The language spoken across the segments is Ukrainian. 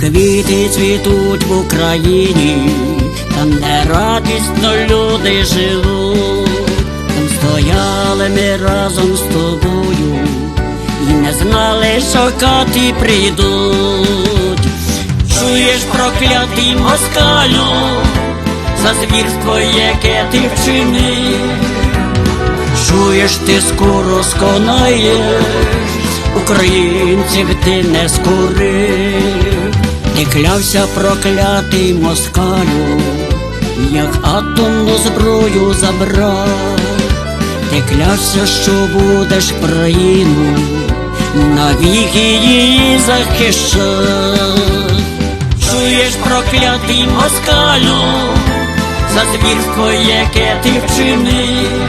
Квіти цвітуть в Україні, там, де радісно люди живуть, там стояли ми разом з тобою і не знали, що кати прийдуть. Чуєш проклятий москалю, за звірство, яке ти вчинив. Чуєш, ти скоро сконаєш, українців ти не скорив, ти клявся проклятий москалю, як атомну зброю забрав, ти клявся, що будеш країну, навіки її захищав. Чуєш проклятий москалю, за звірство, яке ти вчинив.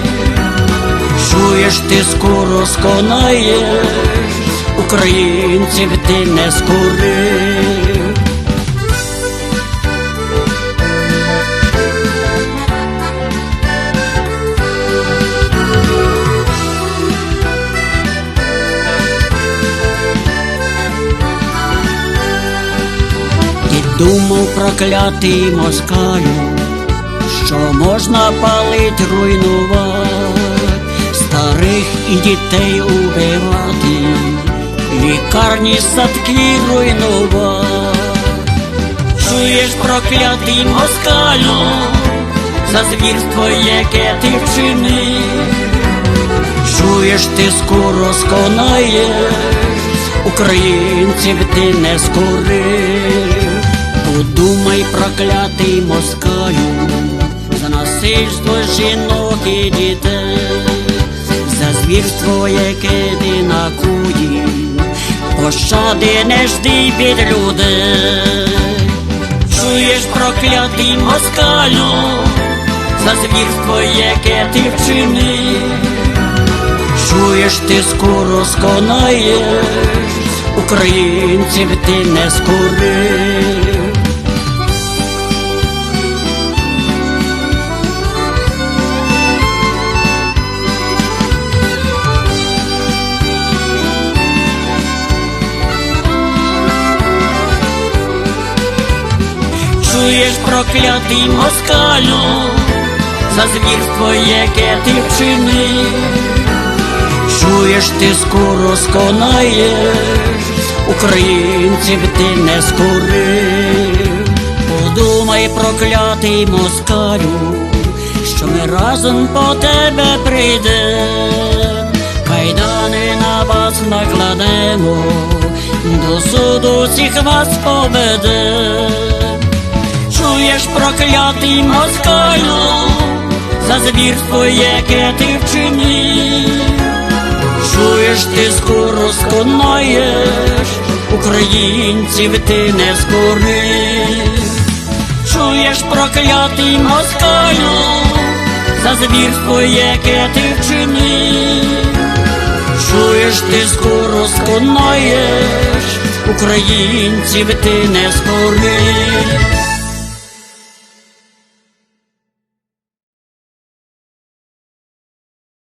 Чуєш, ти скоро сконаєш, українців ти не скорив. Думав проклятий москалю, що можна палить, руйнувати, старих і дітей убивати, лікарні садки руйнувати. Чуєш проклятий москалю, за звірство, яке ти вчинив. Чуєш, ти скоро сконаєш, українців ти не скорив. Подумай, проклятий москалю, за насильство жінок і дітей, за звірство, яке ти накуїв, пощади не жди від людей. Чуєш, проклятий москалю, за звірство, яке ти вчинив. Чуєш, ти скоро сконаєш, українців ти не скорив. Чуєш, проклятий москалю, за звірство, яке ти вчинив. Чуєш, ти скоро сконаєш, українців ти не скорив. Подумай, проклятий москалю, що ми разом по тебе прийдем, кайдани на вас накладемо, до суду всіх вас поведем. Чуєш, проклятий москалю, за звірство, яке ти вчинив. Чуєш, ти скоро сконаєш, українців ти не скорив. Чуєш, проклятий москалю, за звірство, яке ти вчинив. Чуєш, ти скоро сконаєш, українців ти не скорив.